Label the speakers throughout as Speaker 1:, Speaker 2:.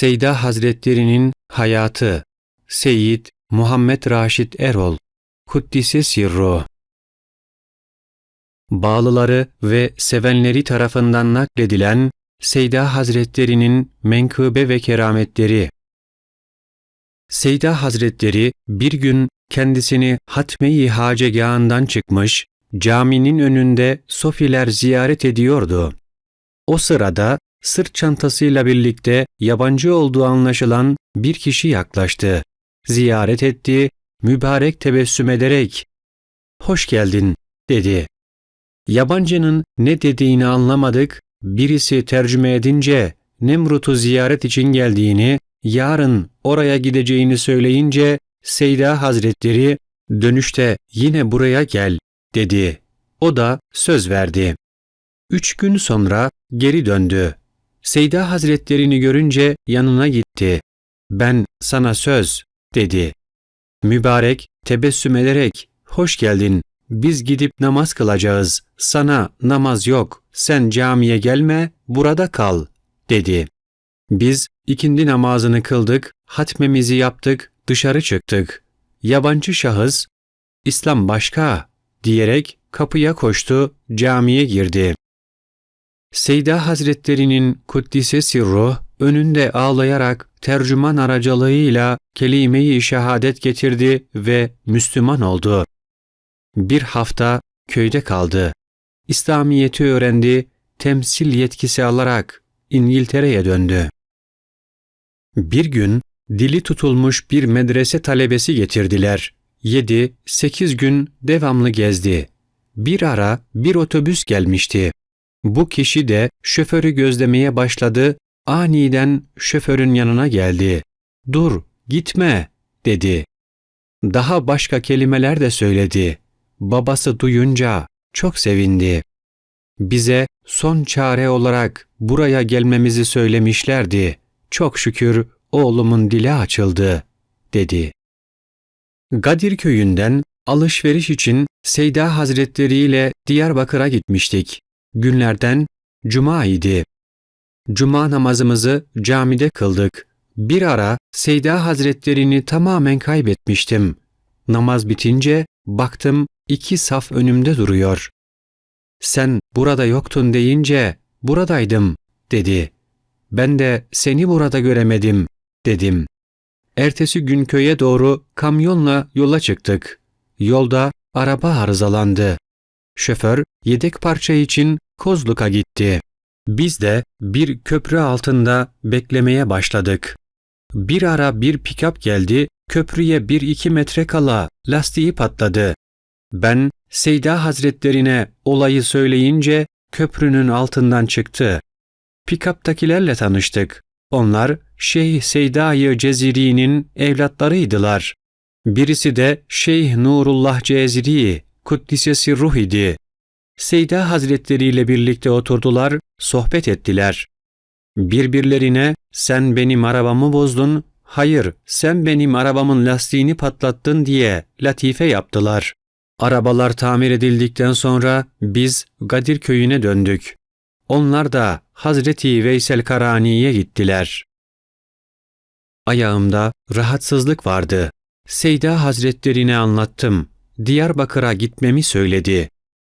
Speaker 1: Seyda Hazretlerinin hayatı. Seyyid Muhammed Raşit Erol. Kuddise Sirru. Bağlıları ve sevenleri tarafından nakledilen Seyda Hazretlerinin menkıbe ve kerametleri. Seyda Hazretleri bir gün kendisini Hatme-i Hacegahı'ndan çıkmış, caminin önünde sofiler ziyaret ediyordu. O sırada sırt çantasıyla birlikte yabancı olduğu anlaşılan bir kişi yaklaştı. Ziyaret etti, mübarek tebessüm ederek "Hoş geldin." dedi. Yabancının ne dediğini anlamadık. Birisi tercüme edince Nemrut'u ziyaret için geldiğini, yarın oraya gideceğini söyleyince Seyda Hazretleri dönüşte yine buraya gel dedi. O da söz verdi. Üç gün sonra geri döndü. Seyda Hazretlerini görünce yanına gitti. Ben sana söz dedi. Mübarek tebessüm ederek hoş geldin biz gidip namaz kılacağız. Sana namaz yok. Sen camiye gelme, burada kal." dedi. Biz ikindi namazını kıldık, hatmemizi yaptık, dışarı çıktık. Yabancı şahıs, "İslam başka." diyerek kapıya koştu, camiye girdi. Seyda Hazretlerinin Kuddise Sirruh önünde ağlayarak tercüman aracılığıyla kelime-i şehadet getirdi ve Müslüman oldu. Bir hafta köyde kaldı. İslamiyeti öğrendi, temsil yetkisi alarak İngiltere'ye döndü. Bir gün dili tutulmuş bir medrese talebesi getirdiler. Yedi, sekiz gün devamlı gezdi. Bir ara bir otobüs gelmişti. Bu kişi de şoförü gözlemeye başladı, aniden şoförün yanına geldi. ''Dur, gitme.'' dedi. Daha başka kelimeler de söyledi. Babası duyunca çok sevindi. Bize son çare olarak buraya gelmemizi söylemişlerdi. Çok şükür oğlumun dili açıldı, dedi. Gadir köyünden alışveriş için Seyda Hazretleri ile Diyarbakır'a gitmiştik. Günlerden cuma idi. Cuma namazımızı camide kıldık. Bir ara Seyda Hazretlerini tamamen kaybetmiştim. Namaz bitince baktım iki saf önümde duruyor. Sen burada yoktun deyince buradaydım dedi. Ben de seni burada göremedim dedim. Ertesi gün köye doğru kamyonla yola çıktık. Yolda araba arızalandı. Şoför yedek parça için Kozluk'a gitti. Biz de bir köprü altında beklemeye başladık. Bir ara bir pikap geldi, köprüye bir iki metre kala lastiği patladı. Ben Seyda Hazretlerine olayı söyleyince köprünün altından çıktı. Pikaptakilerle tanıştık. Onlar Şeyh Seyda-i Ceziri'nin evlatlarıydılar. Birisi de Şeyh Nurullah Ceziri, Kuddisesi Ruh idi. Seyda Hazretleri ile birlikte oturdular, sohbet ettiler. Birbirlerine sen benim arabamı bozdun, hayır sen benim arabamın lastiğini patlattın diye latife yaptılar. Arabalar tamir edildikten sonra biz Gadir köyüne döndük. Onlar da Hazreti Veysel Karani'ye gittiler. Ayağımda rahatsızlık vardı. Seyda Hazretlerine anlattım. Diyarbakır'a gitmemi söyledi.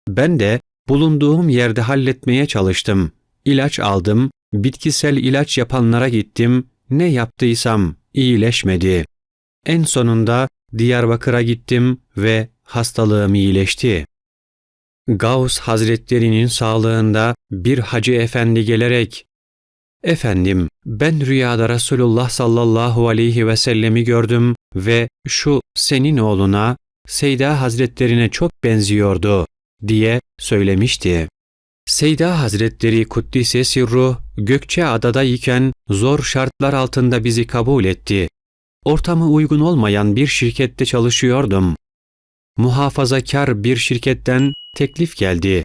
Speaker 1: Ben de bulunduğum yerde halletmeye çalıştım. İlaç aldım, bitkisel ilaç yapanlara gittim. Ne yaptıysam iyileşmedi. En sonunda Diyarbakır'a gittim ve hastalığım iyileşti. Gauss Hazretlerinin sağlığında bir hacı efendi gelerek Efendim, ben rüyada Resulullah sallallahu aleyhi ve sellemi gördüm ve şu senin oğluna, Seyda Hazretlerine çok benziyordu diye söylemişti. Seyda Hazretleri Kuddise Sirru, Gökçeada'da iken zor şartlar altında bizi kabul etti. Ortamı uygun olmayan bir şirkette çalışıyordum. Muhafazakar bir şirketten teklif geldi.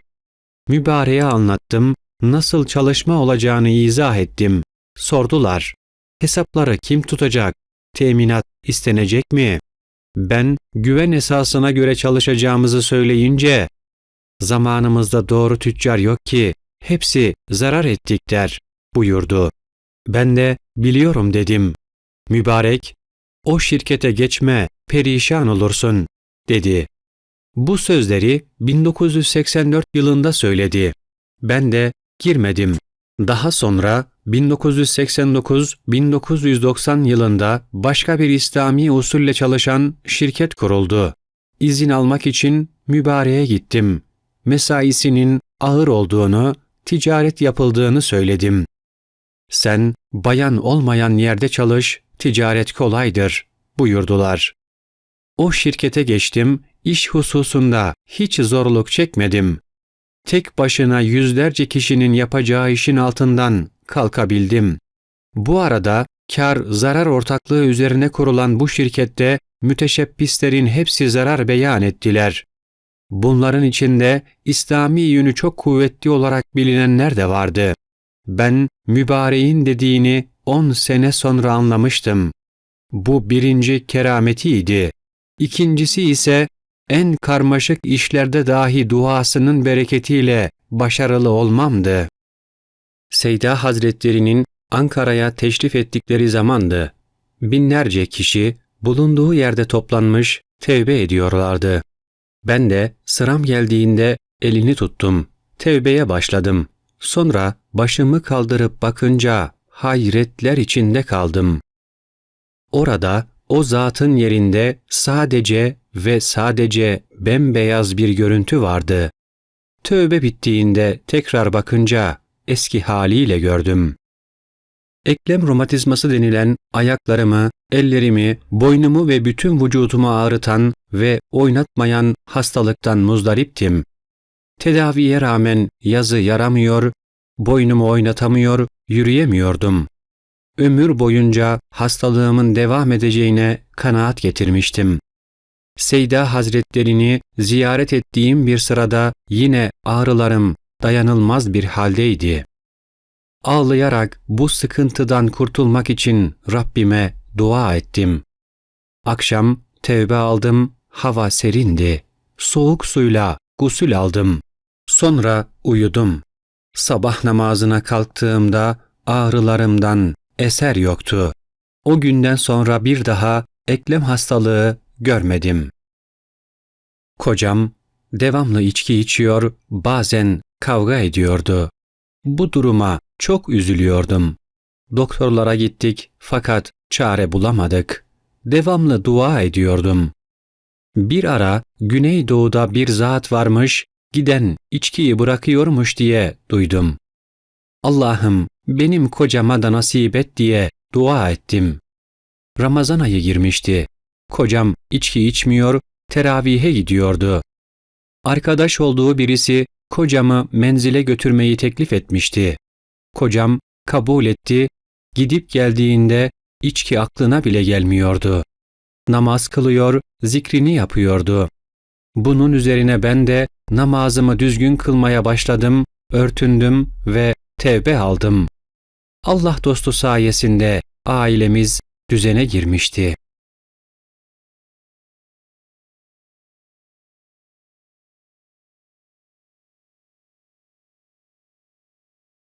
Speaker 1: Mübareğe anlattım, nasıl çalışma olacağını izah ettim. Sordular, hesapları kim tutacak, teminat istenecek mi? Ben güven esasına göre çalışacağımızı söyleyince, zamanımızda doğru tüccar yok ki, hepsi zarar ettik der, buyurdu. Ben de biliyorum dedim. Mübarek, o şirkete geçme, perişan olursun, dedi. Bu sözleri 1984 yılında söyledi. Ben de girmedim. Daha sonra 1989-1990 yılında başka bir İslami usulle çalışan şirket kuruldu. İzin almak için mübareğe gittim. Mesaisinin ağır olduğunu, ticaret yapıldığını söyledim. Sen bayan olmayan yerde çalış, ticaret kolaydır buyurdular. O şirkete geçtim, iş hususunda hiç zorluk çekmedim. Tek başına yüzlerce kişinin yapacağı işin altından kalkabildim. Bu arada kar zarar ortaklığı üzerine kurulan bu şirkette müteşebbislerin hepsi zarar beyan ettiler. Bunların içinde İslami yönü çok kuvvetli olarak bilinenler de vardı. Ben mübareğin dediğini on sene sonra anlamıştım. Bu birinci kerametiydi. İkincisi ise en karmaşık işlerde dahi duasının bereketiyle başarılı olmamdı. Seyda Hazretleri'nin Ankara'ya teşrif ettikleri zamandı. Binlerce kişi bulunduğu yerde toplanmış tevbe ediyorlardı. Ben de sıram geldiğinde elini tuttum. Tevbeye başladım. Sonra başımı kaldırıp bakınca hayretler içinde kaldım. Orada o zatın yerinde sadece ve sadece bembeyaz bir görüntü vardı. Tövbe bittiğinde tekrar bakınca eski haliyle gördüm. Eklem romatizması denilen ayaklarımı, ellerimi, boynumu ve bütün vücudumu ağrıtan ve oynatmayan hastalıktan muzdariptim. Tedaviye rağmen yazı yaramıyor, boynumu oynatamıyor, yürüyemiyordum. Ömür boyunca hastalığımın devam edeceğine kanaat getirmiştim. Seyda Hazretlerini ziyaret ettiğim bir sırada yine ağrılarım dayanılmaz bir haldeydi. Ağlayarak bu sıkıntıdan kurtulmak için Rabbime dua ettim. Akşam tevbe aldım, hava serindi. Soğuk suyla gusül aldım. Sonra uyudum. Sabah namazına kalktığımda ağrılarımdan eser yoktu. O günden sonra bir daha eklem hastalığı görmedim. Kocam devamlı içki içiyor, bazen kavga ediyordu. Bu duruma çok üzülüyordum. Doktorlara gittik fakat çare bulamadık. Devamlı dua ediyordum. Bir ara Güneydoğu'da bir zat varmış, giden içkiyi bırakıyormuş diye duydum. Allah'ım benim kocama da nasip et diye dua ettim. Ramazan ayı girmişti. Kocam içki içmiyor, teravihe gidiyordu. Arkadaş olduğu birisi kocamı menzile götürmeyi teklif etmişti. Kocam kabul etti, gidip geldiğinde içki aklına bile gelmiyordu. Namaz kılıyor, zikrini yapıyordu. Bunun üzerine ben de namazımı düzgün kılmaya başladım, örtündüm ve tevbe aldım. Allah dostu sayesinde ailemiz düzene girmişti.